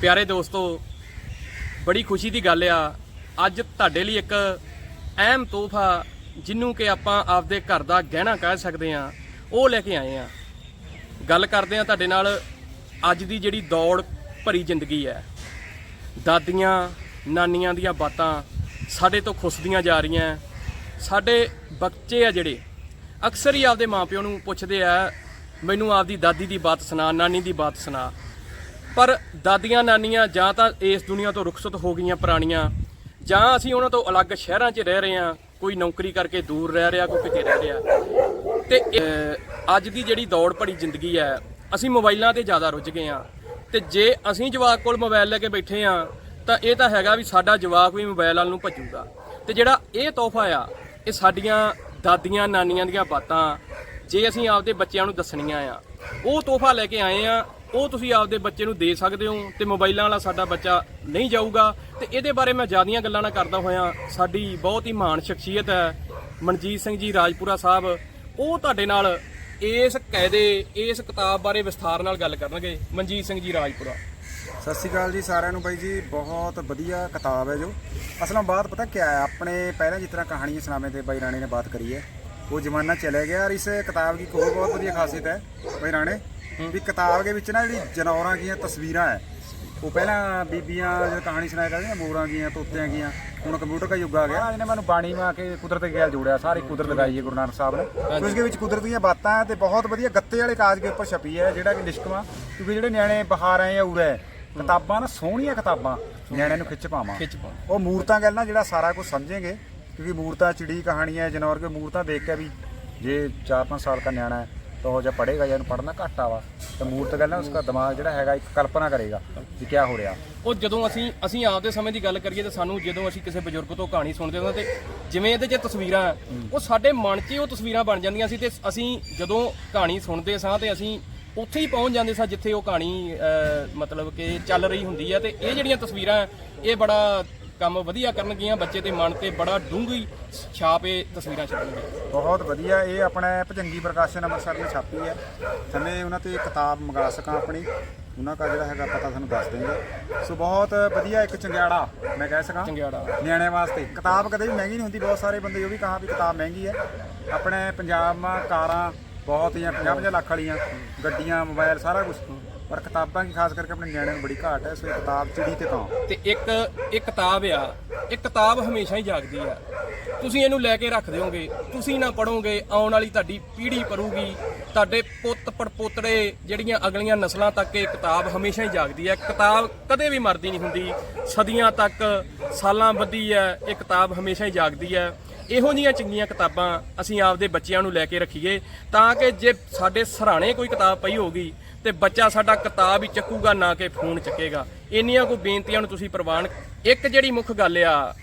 ਪਿਆਰੇ ਦੋਸਤੋ, ਬੜੀ ਖੁਸ਼ੀ ਦੀ ਗੱਲ ਆ। ਅੱਜ ਤੁਹਾਡੇ ਲਈ ਇੱਕ ਅਹਿਮ ਤੋਹਫਾ ਜਿਹਨੂੰ ਕਿ ਆਪਾਂ ਆਪਦੇ ਘਰ ਦਾ ਗਹਿਣਾ ਕਹਿ ਸਕਦੇ ਆ ਉਹ ਲੈ ਕੇ ਆਏ ਆ ਗੱਲ ਕਰਦੇ ਆ ਤੁਹਾਡੇ ਨਾਲ ਅੱਜ ਦੀ ਜਿਹੜੀ ਦੌੜ ਭਰੀ ਜ਼ਿੰਦਗੀ ਹੈ। ਦਾਦੀਆਂ, ਨਾਨੀਆਂ ਦੀਆਂ ਬਾਤਾਂ ਸਾਡੇ ਤੋਂ ਖੁੱਸਦੀਆਂ ਜਾ ਰਹੀਆਂ। ਸਾਡੇ ਬੱਚੇ ਆ ਜਿਹੜੇ, ਅਕਸਰ ਹੀ ਆਪਦੇ ਮਾਪਿਓ ਨੂੰ ਪੁੱਛਦੇ ਆ, ਮੈਨੂੰ ਆਪਦੀ ਦਾਦੀ ਦੀ ਬਾਤ ਸੁਣਾ, ਨਾਨੀ ਦੀ ਬਾਤ ਸੁਣਾ। ਪਰ ਦਾਦੀਆਂ ਨਾਨੀਆਂ ਜਾਂ ਤਾਂ ਇਸ ਦੁਨੀਆ ਤੋਂ ਰੁਖਸਤ ਹੋ ਗਈਆਂ ਪੁਰਾਣੀਆਂ, ਜਾਂ ਅਸੀਂ ਉਹਨਾਂ ਤੋਂ ਅਲੱਗ ਸ਼ਹਿਰਾਂ 'ਚ ਰਹਿ ਰਹੇ ਹਾਂ, ਕੋਈ ਨੌਕਰੀ ਕਰਕੇ ਦੂਰ ਰਹਿ ਰਿਹਾ, ਕੋਈ ਕਿਤੇ ਰਹਿ ਰਿਹਾ। ਤੇ ਅੱਜ ਦੀ ਜਿਹੜੀ ਦੌੜ ਭਰੀ ਜ਼ਿੰਦਗੀ ਹੈ, ਅਸੀਂ ਮੋਬਾਈਲਾਂ ਤੇ ਜ਼ਿਆਦਾ ਰੁੱਝ ਗਏ ਹਾਂ। ਤੇ ਜੇ ਅਸੀਂ ਜਵਾਕ ਕੋਲ ਮੋਬਾਈਲ ਲੈ ਕੇ ਬੈਠੇ ਹਾਂ, ਤਾਂ ਇਹ ਤਾਂ ਹੈਗਾ ਵੀ ਸਾਡਾ ਜਵਾਕ ਵੀ ਮੋਬਾਈਲ ਵੱਲ ਨੂੰ ਭੱਜੂਗਾ। ਤੇ ਜਿਹੜਾ ਇਹ ਤੋਹਫਾ ਆ, ਇਹ ਸਾਡੀਆਂ ਦਾਦੀਆਂ ਨਾਨੀਆਂ ਦੀਆਂ ਬਾਤਾਂ, ਜੇ ਅਸੀਂ ਆਪਦੇ ਬੱਚਿਆਂ ਨੂੰ ਦੱਸਣੀਆਂ ਆ, ਉਹ ਤੋਹਫਾ ਲੈ ਕੇ ਆਏ ਆ ਉਹ ਤੁਸੀਂ ਆਪਦੇ ਬੱਚੇ ਨੂੰ ਦੇ ਸਕਦੇ ਹੋ ਤੇ ਮੋਬਾਈਲਾਂ ਵਾਲਾ ਸਾਡਾ ਬੱਚਾ ਨਹੀਂ ਜਾਊਗਾ। ਤੇ ਇਹਦੇ ਬਾਰੇ ਮੈਂ ਜ਼ਿਆਦੀਆਂ ਗੱਲਾਂ ਨਾ ਕਰਦਾ ਹੋਇਆ, ਸਾਡੀ ਬਹੁਤ ਹੀ ਮਾਣ ਸ਼ਖਸੀਅਤ ਹੈ ਮਨਜੀਤ ਸਿੰਘ ਜੀ, ਰਾਜਪੁਰਾ ਸਾਹਿਬ। ਉਹ ਤੁਹਾਡੇ ਨਾਲ ਇਸ ਕਾਇਦੇ ਇਸ ਕਿਤਾਬ ਬਾਰੇ ਵਿਸਥਾਰ ਨਾਲ ਗੱਲ ਕਰਨਗੇ। ਮਨਜੀਤ ਸਿੰਘ ਜੀ, ਰਾਜਪੁਰਾ। ਸਤਿ ਸ਼੍ਰੀ ਅਕਾਲ ਜੀ ਸਾਰਿਆਂ ਨੂੰ ਬਾਈ ਜੀ, ਬਹੁਤ ਵਧੀਆ ਕਿਤਾਬ ਹੈ ਜੋ। ਅਸਲਾਂ ਬਾਤ ਪਤਾ ਕੀ ਹੈ, ਆਪਣੇ ਪਹਿਲਾਂ ਜਿਸ ਤਰ੍ਹਾਂ ਕਹਾਣੀ ਸੁਣਾਵੇਂ ਤੇ ਬਾਈ ਰਾਣੇ ਨੇ ਬਾਤ ਕਰੀ ਹੈ, ਉਹ ਜ਼ਮਾਨਾ ਚਲੇ ਗਿਆ ਔਰ ਇਸ ਕਿਤਾਬ ਦੀ ਇੱਕ ਬਹੁਤ ਵਧੀਆ ਖਾਸੀਅਤ ਹੈ ਬਾਈ ਰਾਣੇ। ਵੀ ਕਿਤਾਬ ਦੇ ਵਿੱਚ ਨਾ ਜਿਹੜੀ ਜਨੌਰਾਂ ਦੀਆਂ ਤਸਵੀਰਾਂ ਹੈ ਉਹ ਪਹਿਲਾਂ ਬੀਬੀਆਂ ਜੋ ਕਹਾਣੀ ਸੁਣਾਇਆ ਕਰਦੀਆਂ ਮੋਰਾਂ ਗੀਆਂ ਤੋਤਿਆਂ ਗੀਆਂ ਹੁਣ ਕੰਪਿਊਟਰ ਦਾ ਯੁੱਗ ਆ ਗਿਆ। ਜਿਹਨੇ ਮੈਨੂੰ ਬਾਣੀ ਮਾ ਕੇ ਕੁਦਰਤ ਦੇ ਨਾਲ ਜੋੜਿਆ ਸਾਰੀ ਕੁਦਰਤ ਲਗਾਈ ਹੈ ਗੁਰੂ ਨਾਨਕ ਸਾਹਿਬ ਨੇ। ਉਸ ਦੇ ਵਿੱਚ ਕੁਦਰਤ ਦੀਆਂ ਬਾਤਾਂ ਤੇ ਬਹੁਤ ਵਧੀਆ ਗੱਤੇ ਵਾਲੇ ਕਾਗਜ਼ ਦੇ ਉੱਪਰ ਛਪੀ ਹੈ ਜਿਹੜਾ ਕਿ ਲਿਸ਼ਕਵਾ ਕਿਉਂਕਿ ਜਿਹੜੇ ਨਿਆਣੇ ਬਹਾਰ ਆਏ ਆ ਉਰੇ ਕਿਤਾਬਾਂ ਨਾ ਸੋਹਣੀਆਂ ਕਿਤਾਬਾਂ ਨਿਆਣਿਆਂ ਨੂੰ ਖਿੱਚ ਪਾਵਾਂ। ਉਹ ਮੂਰਤਾਂ ਗੱਲ ਨਾ ਜਿਹੜਾ ਸਾਰਾ ਕੁਝ ਸਮਝेंगे ਕਿਉਂਕਿ ਮੂਰਤਾਂ ਚਿੜੀ ਕਹਾਣੀਆਂ ਜਨੌਰ ਕੇ ਮੂਰਤਾਂ ਦੇਖ ਕੇ ਵੀ ਜੇ 4-5 ਸਾਲ ਦਾ ਨਿਆਣਾ ਹੈ ਤਾਂ ਉਹ ਜਦ ਪੜ੍ਹੇਗਾ ਜਾਂ ਪੜ੍ਹਨਾ ਘੱਟ ਆਵਾ ਤਾਂ ਮੂਰਤ ਗੱਲ ਨਾ ਉਸਦਾ ਦਿਮਾਗ ਜਿਹੜਾ ਹੈਗਾ ਇੱਕ ਕਲਪਨਾ ਕਰੇਗਾ ਵੀ ਕੀ ਹੋ ਰਿਹਾ। ਉਹ ਜਦੋਂ ਅਸੀਂ ਅਸੀਂ ਆਪਦੇ ਸਮੇਂ ਦੀ ਗੱਲ ਕਰੀਏ ਤੇ ਸਾਨੂੰ ਜਦੋਂ ਅਸੀਂ ਕਿਸੇ ਬਜ਼ੁਰਗ ਤੋਂ ਕਹਾਣੀ ਸੁਣਦੇ ਹਾਂ ਤੇ ਜਿਵੇਂ ਇਹਦੇ 'ਚ ਤਸਵੀਰਾਂ ਹੈ, ਉਹ ਸਾਡੇ ਮਨ 'ਚ ਹੀ ਉਹ ਤਸਵੀਰਾਂ ਬਣ ਜਾਂਦੀਆਂ ਸੀ ਤੇ ਅਸੀਂ ਜਦੋਂ ਕਹਾਣੀ ਸੁਣਦੇ ਸਾਂ ਤੇ ਅਸੀਂ ਉੱਥੇ ਹੀ ਪਹੁੰਚ ਜਾਂਦੇ ਸਾਂ ਜਿੱਥੇ ਉਹ ਕਹਾਣੀ ਮਤਲਬ ਕਿ ਚੱਲ ਰਹੀ ਹੁੰਦੀ ਹੈ ਤੇ ਇਹ ਜਿਹੜੀਆਂ ਤਸਵੀਰਾਂ ਹੈ, ਇਹ ਬੜਾ ਕੰਮ ਵਧੀਆ ਕਰਨਗੀਆਂ ਬੱਚੇ ਦੇ ਮਨ ਤੇ ਬੜਾ ਡੂੰਘੀ ਛਾਪ ਇਹ ਤਸਵੀਰਾਂ ਛੱਡਣਗੀਆਂ ਬਹੁਤ ਵਧੀਆ ਇਹ ਆਪਣੇ ਭਜੰਗੀ ਪ੍ਰਕਾਸ਼ਨ ਅੰਮ੍ਰਿਤਸਰ ਨੇ ਛਾਪੀ ਹੈ। ਥੰਨੇ ਉਹਨਾਂ ਤੇ ਕਿਤਾਬ ਮੰਗਾ ਸਕਾਂ ਆਪਣੀ ਉਹਨਾਂ ਦਾ ਜਿਹੜਾ ਹੈਗਾ ਪਤਾ ਤੁਹਾਨੂੰ ਦੱਸ ਦੇਂਗੇ ਸੋ ਬਹੁਤ ਵਧੀਆ ਇੱਕ ਚੰਗਿਆੜਾ ਮੈਂ ਕਹਿ ਸਕਾਂ। ਚੰਗਿਆੜਾ। ਨਿਆਣਿਆਂ ਵਾਸਤੇ। ਕਿਤਾਬ ਕਦੇ ਵੀ ਮਹਿੰਗੀ ਨਹੀਂ ਹੁੰਦੀ ਬਹੁਤ ਸਾਰੇ ਬੰਦੇ ਉਹ ਵੀ ਕਹਾ ਵੀ ਕਿਤਾਬ ਮਹਿੰਗੀ ਹੈ। ਆਪਣੇ ਪੰਜਾਬ ਮਾ ਕਾਰਾਂ ਬਹੁਤ ਜਾਂ 50 ਲੱਖ ਵਾਲੀਆਂ ਗੱਡੀਆਂ ਮੋਬਾਈਲ ਸਾਰਾ ਕੁਝ ਪਰ ਕਿਤਾਬਾਂ ਕੀ ਖਾਸ ਕਰਕੇ ਆਪਣੇ ਨਿਆਣਿਆਂ ਨੂੰ ਬੜੀ ਘਾਟ ਹੈ, ਸੋ ਇਹ ਕਿਤਾਬ ਚਿੜੀ ਤੇ ਤਾਂ। ਤੇ ਇੱਕ ਇਹ ਕਿਤਾਬ ਆ ਇਹ ਕਿਤਾਬ ਹਮੇਸ਼ਾ ਹੀ ਜਾਗਦੀ ਆ। ਤੁਸੀਂ ਇਹਨੂੰ ਲੈ ਕੇ ਰੱਖ ਦਿਓਗੇ, ਤੁਸੀਂ ਨਾ ਪੜੋਗੇ ਆਉਣ ਵਾਲੀ ਤੁਹਾਡੀ ਪੀੜ੍ਹੀ ਪੜੂਗੀ ਤੁਹਾਡੇ ਪੁੱਤ ਪੜਪੋਤੜੇ ਜਿਹੜੀਆਂ ਅਗਲੀਆਂ ਨਸਲਾਂ ਤੱਕ ਇਹ ਕਿਤਾਬ ਹਮੇਸ਼ਾ ਹੀ ਜਾਗਦੀ ਹੈ ਕਿਤਾਬ ਕਦੇ ਵੀ ਮਰਦੀ ਨਹੀਂ ਹੁੰਦੀ। ਸਦੀਆਂ ਤੱਕ, ਸਾਲਾਂ ਬੱਧੀ ਹੈ ਇਹ ਕਿਤਾਬ ਹਮੇਸ਼ਾ ਹੀ ਜਾਗਦੀ ਹੈ ਇਹੋ ਜੀਆਂ ਚੰਗੀਆਂ ਕਿਤਾਬਾਂ ਅਸੀਂ ਆਪਦੇ ਬੱਚਿਆਂ ਨੂੰ ਲੈ ਕੇ ਰੱਖੀਏ, ਤਾਂ ਕਿ ਜੇ ਸਾਡੇ ਸਰਾਣੇ ਕੋਈ ਕਿਤਾਬ ਪਈ ਹੋਗੀ ਤੇ ਬੱਚਾ ਸਾਡਾ ਕਿਤਾਬ ਹੀ ਚੱਕੂਗਾ, ਨਾ ਕਿ ਫੋਨ ਚੱਕੇਗਾ। ਇੰਨੀਆਂ ਕੋ ਬੇਨਤੀਆਂ ਨੂੰ ਤੁਸੀਂ ਪ੍ਰਵਾਨ ਇੱਕ ਜਿਹੜੀ ਮੁੱਖ ਗੱਲ ਆ,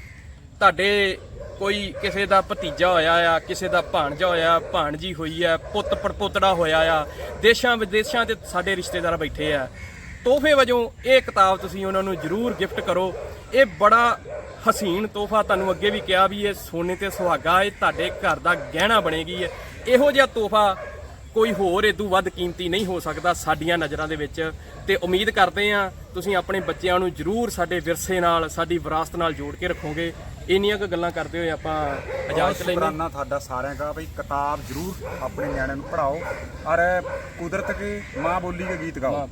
ਤੁਹਾਡੇ ਕੋਈ ਕਿਸੇ ਦਾ ਭਤੀਜਾ ਹੋਇਆ ਆ, ਕਿਸੇ ਦਾ ਭਾਣਜਾ ਹੋਇਆ, ਭਾਣਜੀ ਹੋਈ ਆ, ਪੁੱਤ ਪੜਪੋਤੜਾ ਹੋਇਆ ਆ, ਦੇਸ਼ਾਂ ਵਿਦੇਸ਼ਾਂ ਤੇ ਸਾਡੇ ਰਿਸ਼ਤੇਦਾਰ ਬੈਠੇ ਆ, ਤੋਹਫੇ ਵਜੋਂ ਇਹ ਕਿਤਾਬ ਤੁਸੀਂ ਉਹਨਾਂ ਨੂੰ ਜ਼ਰੂਰ ਗਿਫਟ ਕਰੋ। ਇਹ ਬੜਾ ਹਸੀਨ ਤੋਹਫਾ ਤੁਹਾਨੂੰ ਅੱਗੇ ਵੀ ਕਿਹਾ ਵੀ ਇਹ ਸੋਨੇ ਤੇ ਸੁਹਾਗਾ, ਇਹ ਤੁਹਾਡੇ ਘਰ ਦਾ ਗਹਿਣਾ ਬਣੇਗੀ ਹੈ ਇਹੋ ਜਿਹਾ ਤੋਹਫਾ ਕੋਈ ਹੋਰ ਇਦੋਂ ਵੱਧ ਕੀਮਤੀ ਨਹੀਂ ਹੋ ਸਕਦਾ ਸਾਡੀਆਂ ਨਜ਼ਰਾਂ ਦੇ ਵਿੱਚ। ਤੇ ਉਮੀਦ ਕਰਦੇ ਆ ਤੁਸੀਂ ਆਪਣੇ ਬੱਚਿਆਂ ਨੂੰ ਜ਼ਰੂਰ ਸਾਡੇ ਵਿਰਸੇ ਨਾਲ ਸਾਡੀ ਵਿਰਾਸਤ ਨਾਲ ਜੋੜ ਕੇ ਰੱਖੋਗੇ। ਇੰਨੀਆਂ ਕੁ ਗੱਲਾਂ ਕਰਦੇ ਹੋਏ ਆਪਾਂ ਇਜਾਜ਼ਤ ਲੈਂਦੇ ਸ਼ੁਕਰਾਨਾ ਤੁਹਾਡਾ ਸਾਰਿਆਂ ਦਾ ਬਈ ਕਿਤਾਬ ਜ਼ਰੂਰ ਆਪਣੇ ਨਿਆਣਿਆਂ ਨੂੰ ਪੜ੍ਹਾਓ। ਔਰ ਕੁਦਰਤ ਕੀ ਮਾਂ ਬੋਲੀ ਕੇ ਗੀਤ ਗਾਓ।